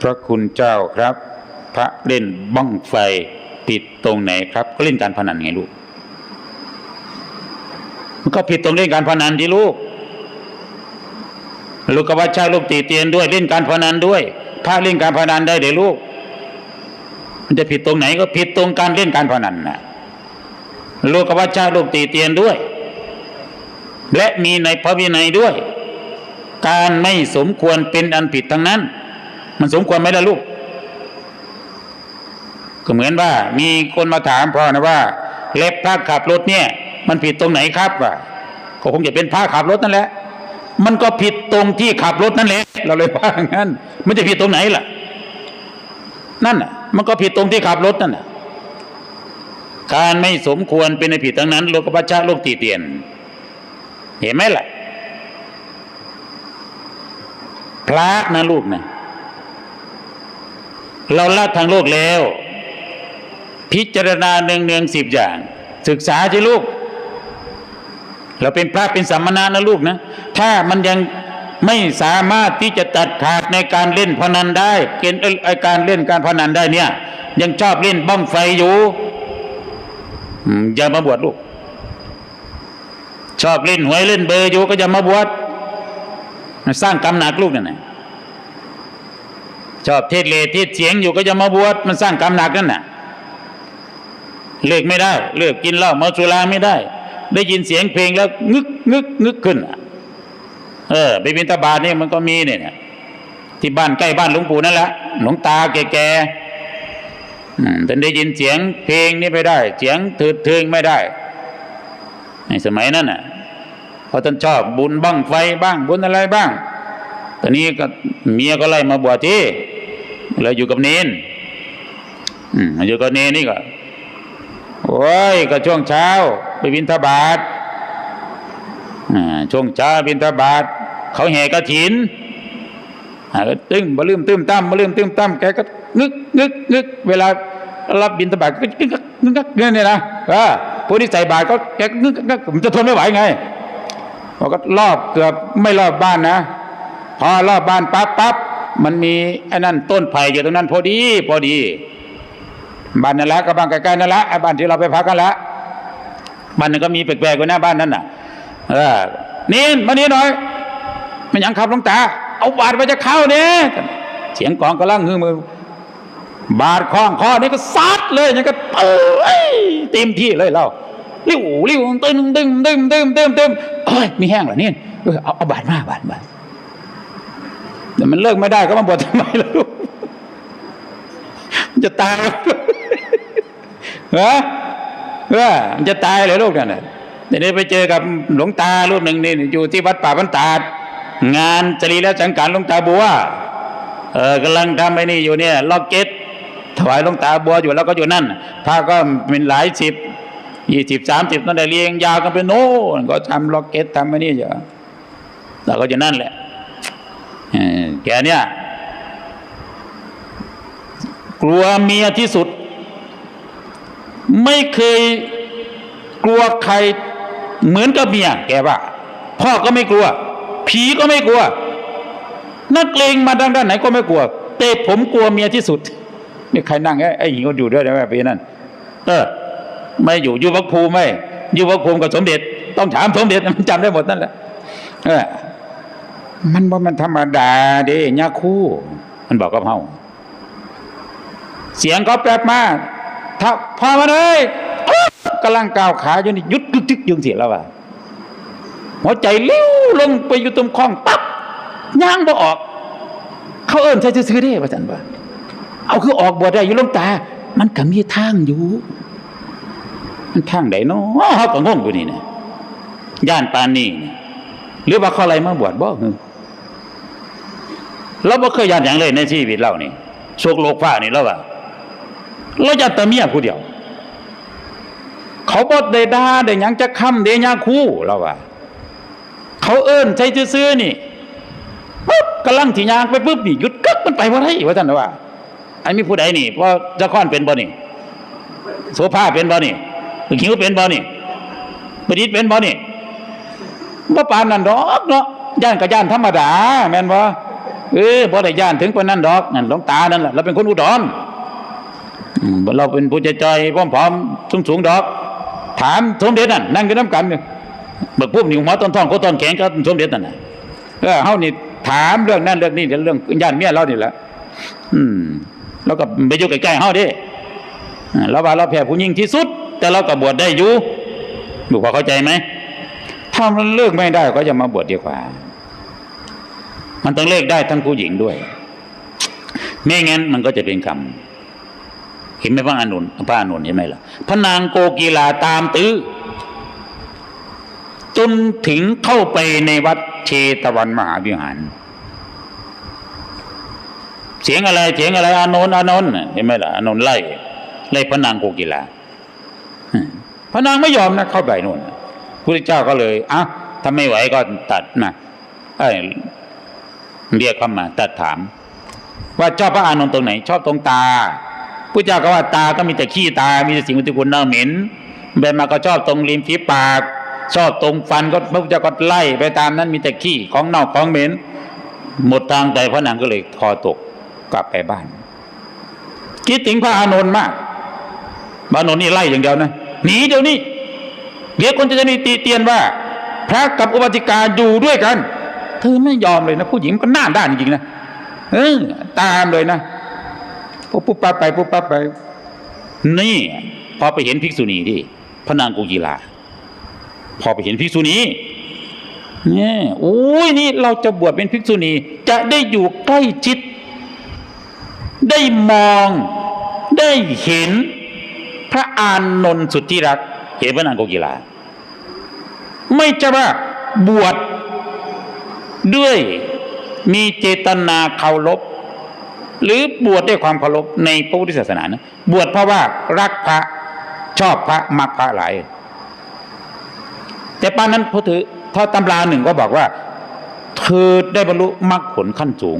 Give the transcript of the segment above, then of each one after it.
พระคุณเจ้าครับ พระเล่นบ้องไฟผิดตรงไหนครับ ก็เล่นการพนันไงลูก มันก็ผิดตรงเล่นการพนันที่ลูก ลูกกวัชชาลูกตีเตียนด้วยเล่นการพนันด้วยพระเล่นการพนันได้เดี๋ยวลูก มันจะผิดตรงไหนก็ผิดตรงการเล่นการพนันนะลูกกวัชชาลูกตีเตียนด้วย และมีในพระวินัยด้วย การไม่สมควรเป็นอันผิดทั้งนั้น มันสมควรไหมล่ะลูก ก็เหมือนว่า มีคนมาถามพ่อนะว่า เล็บพระขับรถเนี่ย มันผิดตรงไหนครับว่าก็คงจะเป็นพระขับรถนั่นแหละ มันก็ผิดตรงที่ขับรถนั่นแหละเราเลยว่างั้น มันจะผิดตรงไหนล่ะ นั่นน่ะมันก็ผิดตรงที่ขับรถนั่นน่ะการไม่สมควรเป็นในผิดทั้งนั้นโลกปัจจาโลกตีเตียน เห็นไหมล่ะพระนะลูกนะ เราละทางโลกแล้ว พิจารณาเนืองเนืองสิบอย่าง ศึกษาสิลูก เราเป็นพระเป็นสัมมนานะลูกนะ ถ้ามันยังไม่สามารถที่จะตัดขาดในการเล่นพนันได้ เกณฑ์การเล่นการพนันได้เนี่ย ยังชอบเล่นบ้องไฟอยู่อย่ามาบวชลูก ชอบเล่นหวยเล่นเบอร์อยู่ก็อย่ามาบวชสร้างกรรมหนักลูกนั่นนะ ชอบเทศเลเทศเสียงอยู่ก็จะมาบวชมันสร้างกรรมหนักนั่นน่ะเลิกไม่ได้ เลิกกินเหล้าเมาสุราไม่ได้ ได้ยินเสียงเพลงแล้วงึกงึกงึกขึ้นเออไปบิณฑบาตนี่มันก็มีเนี่ยที่บ้านใกล้บ้านหลวงปู่นั่นแหละหลวงตาแก่ๆอืมแต่ได้ยินเสียงเพลงนี่ไม่ได้ เสียงถืดเทิงไม่ได้ในสมัยนั้นน่ะเพราะท่านชอบบุญบ้างไฟบ้างบุญอะไรบ้างตอนนี้ก็เมียก็ไล่มาบวชที่ เลยอยู่กับเนนอืมอยู่กับเนนนี่ก็โอ้ยก็ช่วงเช้า ไปบินทบาทอ่าช่วงเช้าบินทบาทเขาแห่กระถินก็ตึ้งบลืมตึ้มตั้มบลืมตึ้มตั้มแกก็งึกงึกงึกเวลารับบินทบาทก็งึกงึกงึกงึกเนี่ยนะเออผู้ที่ใส่บาตรก็แกก็งึกงึกผมจะทนไม่ไหวไงมันก็รอบเกือบไม่รอบบ้านนะ พอรอบบ้านปั๊บปั๊บ มันมีไอ้นั่นต้นไผ่อยู่ตรงนั้นพอดีพอดีบ้านนั่นแหละก็บ้านใกล้ๆนั่นแหละไอ้บ้านที่เราไปพักกันละบ้านนึงก็มีแปลกๆกว่าหน้าบ้านนั่นน่ะเออนี่มานี่หน่อย มันยังขับลงตา เอาบาดไปจะเข้าเนี่ยเสียงกองกำลังฮือมือบาดคล้องคอนี่ก็ซัดเลยนี่ก็เอ้ยเต็มที่เลยเราเลี้ยวเลี้ยวตึ้มตึ้มตึ้มตึ้มตึ้มตึ้มเอ้ยมีแห้งเหรอเนี่ยเออเอาเอาบาดมาบาดบาด แต่มันเลิกไม่ได้ก็มาบวชทำไมล่ะลูกมันจะตายเหรอฮะเออมันจะตายเลยลูกนั่นน่ะเดี๋ยวนี้ไปเจอกับหลวงตารูปหนึ่งนี่อยู่ที่วัดป่าบันตาดงานจรีและสังขารหลวงตาบัวเออกำลังทำไอ้นี่อยู่เนี่ยล็อกเก็ตถวายหลวงตาบัวอยู่แล้วก็อยู่นั่นพระก็เป็นหลายสิบยี่สิบสามสิบนั่นแหละเรียงยาวกันไปโน่นก็ทำล็อกเก็ตทำไอ้นี่อยู่แล้วก็อยู่นั่นแหละ แกเนี่ย กลัวเมียที่สุด ไม่เคยกลัวใครเหมือนกับเมียแกว่า พ่อก็ไม่กลัว ผีก็ไม่กลัว นักเลงมาด้านด้านไหนก็ไม่กลัวแต่ผมกลัวเมียที่สุดนี่ใครนั่งไอ้ไอ้หญิงก็อยู่ด้วยนะแม่ปีนั้นเออไม่อยู่อยู่วัดภูมิไม่อยู่วัดภูมิกับสมเด็จ ต้องถามสมเด็จมันจำได้หมดนั่นแหละเออ มันบ่มันธรรมดาเด้ยาคู่ มันบอกกับเฮาเสียงก็แปลบมาถ้าพอมาเลยอ๊ะกำลังก้าวขาอยู่นี่หยุดกึกทึกยึงเสียแล้วว่ะหัวใจเลี้ยวลงไปอยู่ตรงคลองปั๊บย่างบ่ออก เขาเอิ้นใช้ซื้อได้ว่าจันว่าเอาคือออกบ่ได้อยู่ลงตา มันก็มีทางอยู่ มันทางไหนเนาะเฮาก็งงอยู่นี่นะย่านปานนี้นะหรือว่าเขาอะไรมาบวชบ่ฮึ เราบ่เคยยานอย่างเลยในชีวิตเรานี่โชคโลกฟ้านี่เราว่าเราจะแต่เมียผู้เดียว เขาบ่ได้ด่าได้ยังจะค้ำได้ยาคู่เราว่าเขาเอิ้นใช้ซื่อๆนี่ปุ๊บกำลังสิยางไปปุ๊บนี่หยุดกึกมันไปบ่ได้ว่าท่านว่าอันมีผู้ใดนี่พอจะค้อนเป็นบ่นี่โสภาเป็นบ่นี่หิวเป็นบ่นี่ประดิษฐ์เป็นบ่นี่บ่ปานนั่นดอกเนาะย่านกับย่านธรรมดา แม่นบ่ เออบ่ได้ย่านถึงปานนั้นดอกนั่นหลวงตานั่นแหละเราเป็นคนอุดรเราเป็นผู้ใจใจพร้อมๆสูงสูงดอก ถามสมเด็จนั่นนั่งกันน้ำกันเนี่ยบิกพุ่มหนิวหัวต้นทองก็ต้นแข็งก็สมเด็จนั่นน่ะเออเฮานี่ถามเรื่องนั้นเรื่องนี้เรื่องย่านเมียเรานี่แหละอืม แล้วก็ไปอยู่ใกล้ๆเฮาดิเราว่าเราแพ้ผู้หญิงที่สุด แต่เราก็บวชได้อยู่บุกพอเข้าใจไหมถ้ามันเลิกไม่ได้ก็จะมาบวชดีกว่า มันต้องเลิกได้ทั้งผู้หญิงด้วย ไม่งั้นมันก็จะเป็นกรรมเห็นไหมพระอานนท์พระอานนท์เห็นไหมล่ะพระนางโกกีลาตามตื้อจนถึงเข้าไปในวัดเชตวันมหาวิหาร เสียงอะไร เสียงอะไรอานนท์อานนท์เห็นไหมล่ะอานนท์ไล่ไล่พระนางโกกีลาพระนางไม่ยอมนะ เข้าไปนู่นพระเจ้าก็เลยอะถ้าไม่ไหวก็ตัดมาเอ้ เรียกเข้ามาตัดถาม ว่าชอบพระอานนท์ตรงไหน ชอบตรงตาพระเจ้าก็ว่าตาก็มีแต่ขี้ตา มีแต่สิ่งที่คุณน่าเหม็นเบนมาก็ชอบตรงริมฝีปาก ชอบตรงฟันก็พระเจ้าก็ไล่ไปตามนั้นมีแต่ขี้ของเน่าของเหม็น หมดทางใจพระนางก็เลยคอตกกลับไปบ้าน คิดถึงพระอานนท์มากพระอานนท์นี่ไล่อย่างเดียวนะหนีเดี๋ยวนี้เดี๋ยวคนจะมีตีเตียนว่า พระกับอุบาสิกาอยู่ด้วยกัน เธอไม่ยอมเลยนะ ผู้หญิงก็หน้าด้านจริงนะเออตามเลยนะปุ๊บปุ๊บปั๊บไปปุ๊บปั๊บไป นี่พอไปเห็นภิกษุณีที่พระนางกุกีลา พอไปเห็นภิกษุณีเนี่ยโอ้ยนี่เราจะบวชเป็นภิกษุณี จะได้อยู่ใกล้ชิด ได้มอง ได้เห็น พระอานนท์สุดที่รัก เห็นพระนางโกกีฬาไม่จะว่าบวช ด้วยมีเจตนาเคารพหรือบวชด้วยความเคารพในพระพุทธศาสนานะบวชเพราะว่ารักพระชอบพระมักพระหลาย แต่ป้านั้นพอถือถ้าตำราหนึ่งก็บอกว่า เธอได้บรรลุมรรคผลขั้นสูง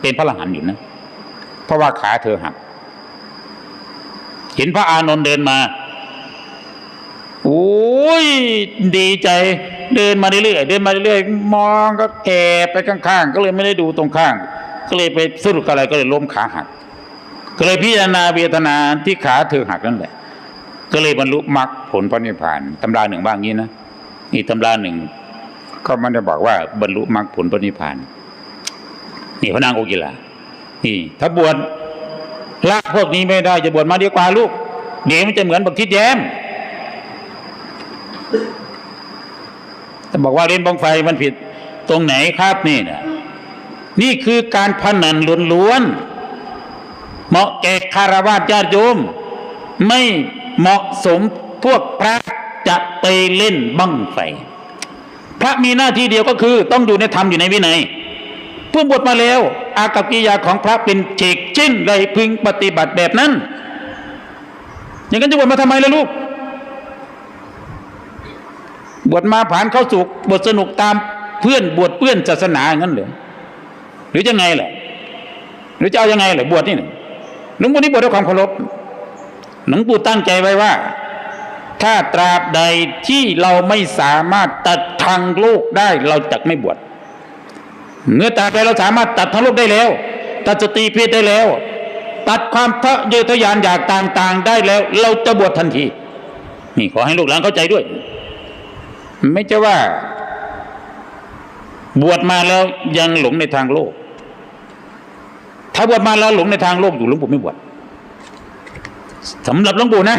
เป็นพระอรหันต์อยู่นะ เพราะว่าขาเธอหัก เห็นพระอานนท์เดินมา โอ้ยดีใจ เดินมาเรื่อยๆเดินมาเรื่อยๆมองก็แอบไปข้างๆ ก็เลยไม่ได้ดูตรงข้าง ก็เลยไปสรุปอะไรก็เลยล้มขาหัก ก็เลยพิจารณาเวทนาที่ขาเธอหักนั่นแหละ ก็เลยบรรลุมรรคผลพระนิพพานตำราหนึ่งบ้างงี้นะนี่ตำราหนึ่งก็มันจะบอกว่าบรรลุมรรคผลพระนิพพานนี่พระนางโอกิลานี่ ถ้าบวชละพวกนี้ไม่ได้จะบวชมาดีกว่าลูกเดี๋ยวมันจะเหมือนบักทิดแย้ม แต่บอกว่าเล่นบังไฟมันผิดตรงไหนครับนี่นะนี่คือการพนันล้วนๆเหมาะแก่คารวะญาติโยม ไม่เหมาะสมพวกพระจะไปเล่นบังไฟ พระมีหน้าที่เดียวก็คือ ต้องอยู่ในธรรมอยู่ในวินัยผู้บวชมาแล้ว อากับกิยาของพระเป็นเฉกชิ้นไรพึงปฏิบัติแบบนั้น อย่างนั้นจะบวชมาทำไมล่ะลูก บวชมาผ่านเข้าสุกบวชสนุกตามเพื่อนบวชเพื่อนศาสนาอย่างนั้นเหรอหรือจะไงแหละหรือจะเอายังไงแหละบวชนี่หลวงปู่นี่บวชด้วยความเคารพหลวงปู่ตั้งใจไว้ว่า ถ้าตราบใดที่เราไม่สามารถตัดทางโลกได้เราจะไม่บวชเมื่อตราบใดเราสามารถตัดทางโลกได้แล้ว ตัดสตรีเพศได้แล้ว ตัดความทะเยอทะยานอยากต่างๆได้แล้ว เราจะบวชทันทีนี่ขอให้ลูกหลานเข้าใจด้วย ไม่ใช่ว่า บวชมาแล้วยังหลงในทางโลก ถ้าบวชมาแล้วหลงในทางโลกอยู่หลวงปู่ไม่บวชสำหรับหลวงปู่นะ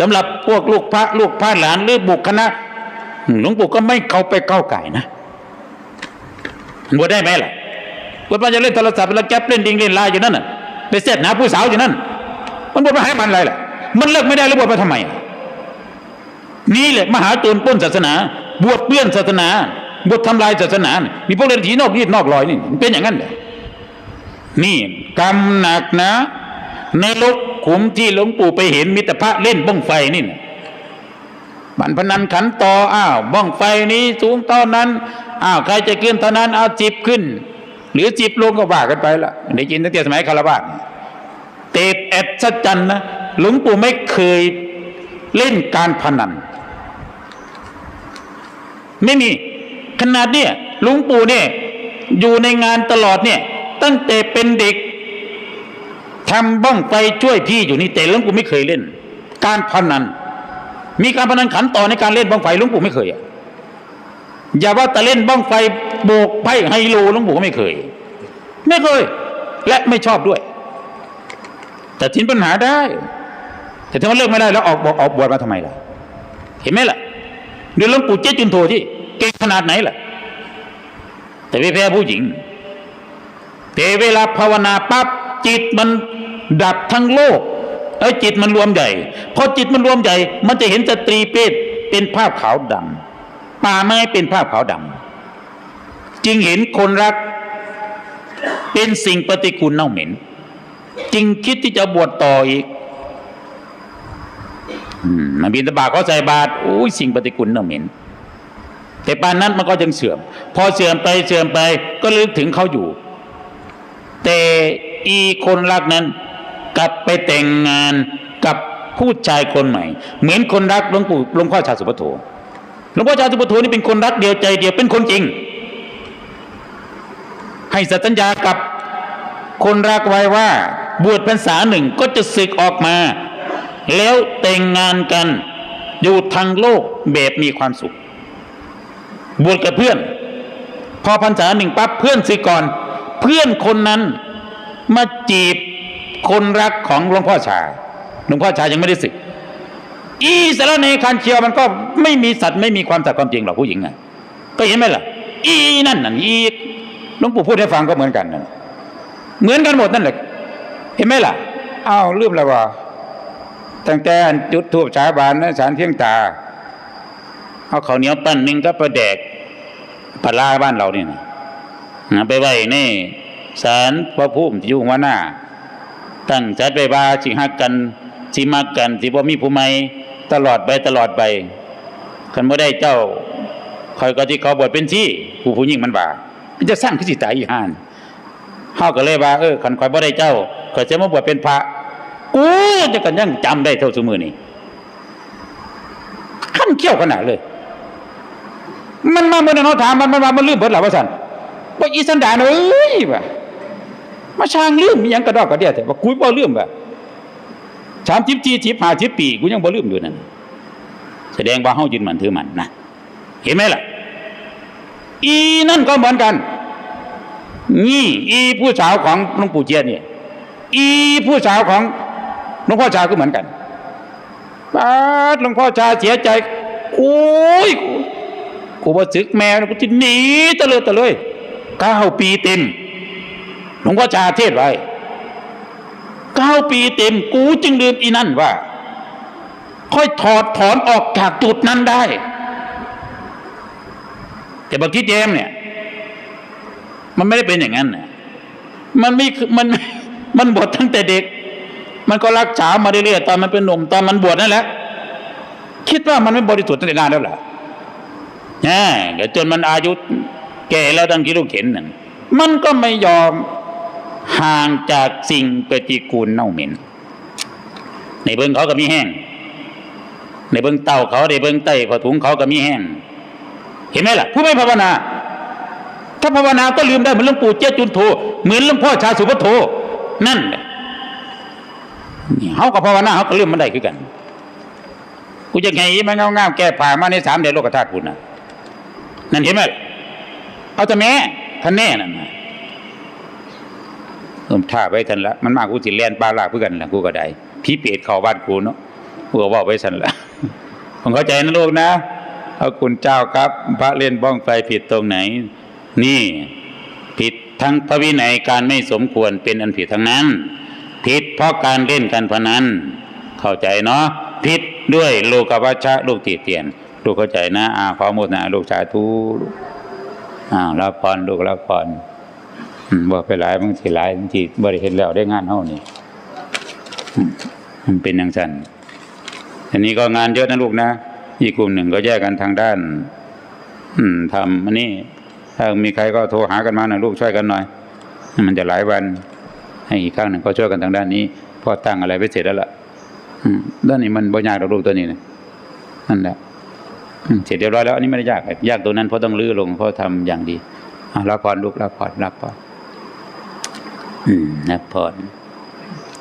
สำหรับพวกลูกพระลูกพระหลานหรือบุคคณะหลวงปู่ก็ไม่เข้าไปเก้าไก่นะบวชได้ไหมล่ะบวชมาจะเล่นโทรศัพท์แล้วแก๊ปเล่นดิงเล่นไลน์อยู่นั่นน่ะไปเสร็จหาผู้สาวอยู่นั่น มันบวชมาให้มันอะไรล่ะ มันเลิกไม่ได้แล้วบวชมาทำไมอะ นี่แหละมหาโจรป้นศาสนา บวชเปื้อนศาสนา บวชทำลายศาสนา มีพวกเลนถีนอกรีดนอกลอยนี่เป็นอย่างนั้นเลยนี่กรรมหนักนะในลกขุมที่หลวงปู่ไปเห็นมิตรพระเล่นบ้องไฟนี่นะบันพนันขันต่ออ้าวบ้องไฟนี้สูงเท่านั้นอ้าวใครจะขึ้นเท่านั้นเอาจิบขึ้น หรือจิบลงก็ว่ากันไปละได้ยินตั้งแต่สมัยคารวะเตปแอดสัจจันนะหลวงปู่ไม่เคยเล่นการพนัน ไม่มีขนาดเนี่ยลุงปู่เนี่ยอยู่ในงานตลอดเนี่ย ตั้งแต่เป็นเด็กทำบ้องไฟช่วยพี่อยู่นี่แต่ลวงปู่ไม่เคยเล่น การพนัน มีการพนันขันต่อในการเล่นบ้องไฟลวงปู่ไม่เคยอะอย่าว่าแต่เล่นบ้องไฟโบกไพ่ไฮโลลวงปู่ก็ไม่เคย ไม่เคย และไม่ชอบด้วย แต่ทิ้นปัญหาได้ แต่ถ้ามันเลิกไม่ได้แล้วออกบอกออกบวชมาทำไมล่ะ เห็นไหมล่ะ เดี๋ยวหลวงปู่เจ๊จุนโทที่เก่งขนาดไหนล่ะ แต่ไม่แพ้ผู้หญิง แต่เวลาภาวนาปั๊บจิตมันดับทั้งโลกเอ้จิตมันรวมใหญ่พอจิตมันรวมใหญ่ มันจะเห็นสตรีเพศเป็นภาพขาวดำป่าไม้เป็นภาพขาวดำจึงเห็นคนรักเป็นสิ่งปฏิกูลเน่าเหม็น จึงคิดที่จะบวชต่ออีก มันบินตบาตเขาใส่บาตรโอ้ยสิ่งปฏิกูลเน่าเหม็น แต่ปานนั้นมันก็ยังเสื่อม พอเสื่อมไปเสื่อมไปก็ลึกถึงเขาอยู่ แต่อีคนรักนั้น กลับไปแต่งงานกับผู้ชายคนใหม่ เหมือนคนรักหลวงปู่หลวงพ่อชาสุปโทหลวงพ่อชาสุปโทนี่เป็นคนรักเดียวใจเดียวเป็นคนจริง ให้สัญญากับคนรักไว้ว่าบวชพรรษาหนึ่งก็จะศึกออกมา แล้วแต่งงานกันอยู่ทางโลกแบบมีความสุข บวชกับเพื่อน พอพรรษาหนึ่งปั๊บเพื่อนสิก่อน เพื่อนคนนั้นมาจีบคนรักของหลวงพ่อชาหลวงพ่อชายังไม่ได้ศึก อีสารเนคันเชียวมันก็ไม่มีสัตว์ไม่มีความสัตย์ความจริงหรอกผู้หญิงอะก็เห็นไหมล่ะ อีนั่นนั่นอีหลวงปู่พูดให้ฟังก็เหมือนกันนั่นเหมือนกันหมดนั่นแหละ เห็นไหมล่ะอ้าวลืมแล้วว่า ตั้งแต่จุดทูบสาบานนะสารเพียงตาเอาเขาเหนียวปั้นหนึ่งก็ประแดกปลาร้าบ้านเราเนี่นะนะไปไว้ในศาลพระภูมิที่อยู่หัวหน้า ตั้งจัดไปบาสิฮักกันสิมักกันสิบ่มีผู้ใหม่ตลอดไปตลอดไปคันบ่ได้เจ้าคอยก็ที่เขาบวชเป็นที่ผู้ผู้หญิงมันบ่ามันจะสร้างขึ้นสิตายอีหานเฮาก็เลยว่าเออคันคอยบ่ได้เจ้าคอยจะมาบวชเป็นพระ กูจะกันยังจำได้เท่าซุมื้อนี้ขั้นเขี้ยวขนาดเลย มันมาเมื่อนั้นเขาถามมันมันมามันลืมเบิดหรอว่าสันว่าอีสันดานเอ้ยว่ะมาช่างลืมมีหยังกระดอกกระเดียแต่ว่ากูบ่ลืมว่ะสามสิบจีสิบหาสิบปีกูยังบ่ลืมอยู่นั่นแสดงว่าเฮายึดมันถือมันนะเห็นไหมล่ะ อีนั่นก็เหมือนกัน นี่ อีผู้สาวของหลวงปู่เจียนเนี่ย อีผู้สาวของ ลวงพ่อชาก็เหมือนกันบาดหลวงพ่อชาเสียใจโอ้ยกูว่าศึกแมวนะกูจะหนีตะเลยตะเลยเก้าปีเต็มหลวงพ่อชาเทศไว้เก้าปีเต็มกูจึงลืมอีนั่นว่า ค่อยถอดถอนออกจากจุดนั้นได้ แต่บักที่เจมเนี่ย มันไม่ได้เป็นอย่างนั้นนะมันไม่คือมันมันบวชตั้งแต่เด็ก มันก็รักษามาเรื่อยๆตอนมันเป็นหนุ่มตอนมันบวชนั่นแหละคิดว่ามันไม่บริสุทธิ์ตั้งแต่นานแล้วล่ะน่เดี๋ยวจนมันอายุแก่แล้วดังที่ลูกเห็นนั่นมันก็ไม่ยอมห่างจากสิ่งปฏิกูลเน่าเหม็น ในเบิ้งเขาก็มีแห้ง ในเบิ้งเต่าเขาในเบิ้งไตผ้าถุงเขาก็มีแห้ง เห็นไหมล่ะ ผู้ไม่ภาวนา ถ้าภาวนาก็ลืมได้เหมือนหลวงปู่เจ้าจุนโทเหมือนหลวงพ่อชาสุปโทนั่นแหละ เขากับภาวนาเขาก็ลืมมันได้คือกัน กูจะไงมันเงางามแก้ผ่ามาในสามเดือนโลกธาตุคุณนะนั่นเห็นไหมเอาแต่แม่ท่านแน่นั่นนะเริ่มท่าไว้ทันละมันมากกูสิแลนปลาลากเพื่อกันละกูก็ได้พี่เปรตเข้าบ้านกูเนาะกูก็บอกไว้ทันละผมเข้าใจนะลูกนะเอาคุณเจ้าครับ พระเล่นบ้องไฟผิดตรงไหน นี่ ผิดทั้งพระวินัยการไม่สมควรเป็นอันผิดทั้งนั้น ผิดเพราะการเล่นการพนันเข้าใจเนาะผิดด้วยโลกวัชชะลูกตีเตียน ลูกเข้าใจนะอาขอโมทนาลูกสาธุลูอ้าวรับพรลูกรับพรอืมบอกไปหลายบางทีหลายบางทีบริเห็นแล้วได้งานเท่านี้มมันเป็นอย่างสั้นอันนี้ก็งานเยอะนะลูกนะอีกกลุ่มหนึ่งก็แยกกันทางด้าน อืมทำอันนี้ ถ้ามีใครก็โทรหากันมาหน่อยลูกช่วยกันหน่อย มันจะหลายวัน ให้อีกข้างหนึ่งก็ช่วยกันทางด้านนี้พอตั้งอะไรไปเสร็จแล้วล่ะอืมด้านนี้มันบ่ยากดอกลูกตัวนี้นะนั่นแหละเสร็จเรียบร้อยแล้วอันนี้ไม่ได้ยากยากตรงนั้นเพราะต้องลื้อลงเพราะทำอย่างดีรับพรลูกรับพรรับพรอืมนับพร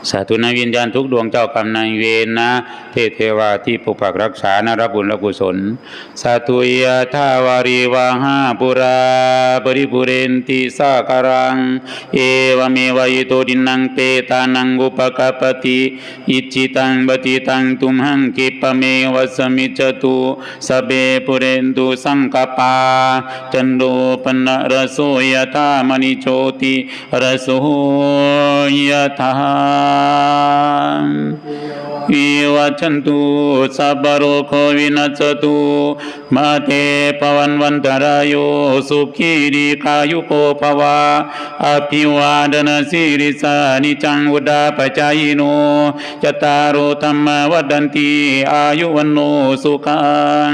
สาธุนวิญญาณทุกดวงเจ้ากรรมนายเวรนะเทเทวาที่ปกปักรักษานรบุญและกุศล สาธุยะทาวารีวาหาปุราปริปุเรนติสาการัง เอวเมวายโตดินังเปตานังอุปกปปติอิจิตังปฏิตังตุมหังกิปเมวสมิจตุสเบปุเรนตุสังกปาจันโดปนะรโสยธามณิโชติรโสยธาวิวัชันตุสัพพะโรโควินัสตุมาเตปวันวันตรายโยสุขีริกายุโกภวะอภิวาดนาสิริสานิจังอุดาปจายโนจตารโอธรรมวัดันติอายุวันโนสุขัง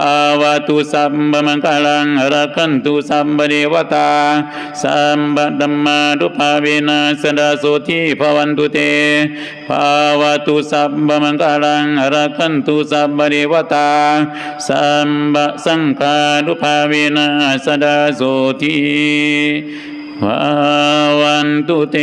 าวิสุขังโสดิกัจจติปยุงรัตวาวันนังสุขันจัปฏิปานโดดีกายุยาสวาหุติอัตยตุปปะตุสัมบมังกลังรักขันตุสัมบเดวันตุเตภาสัมบมังคลังรักันตุสัมบเดวตาสัมบดัมมาดุภาเวนะสดาโสทิภวันตุเตภาวตุสัมบมังคลังรักันตุสัมบเดวตาสัมบสังฆาดุภาเวนะสดาโสทิภวันตุเต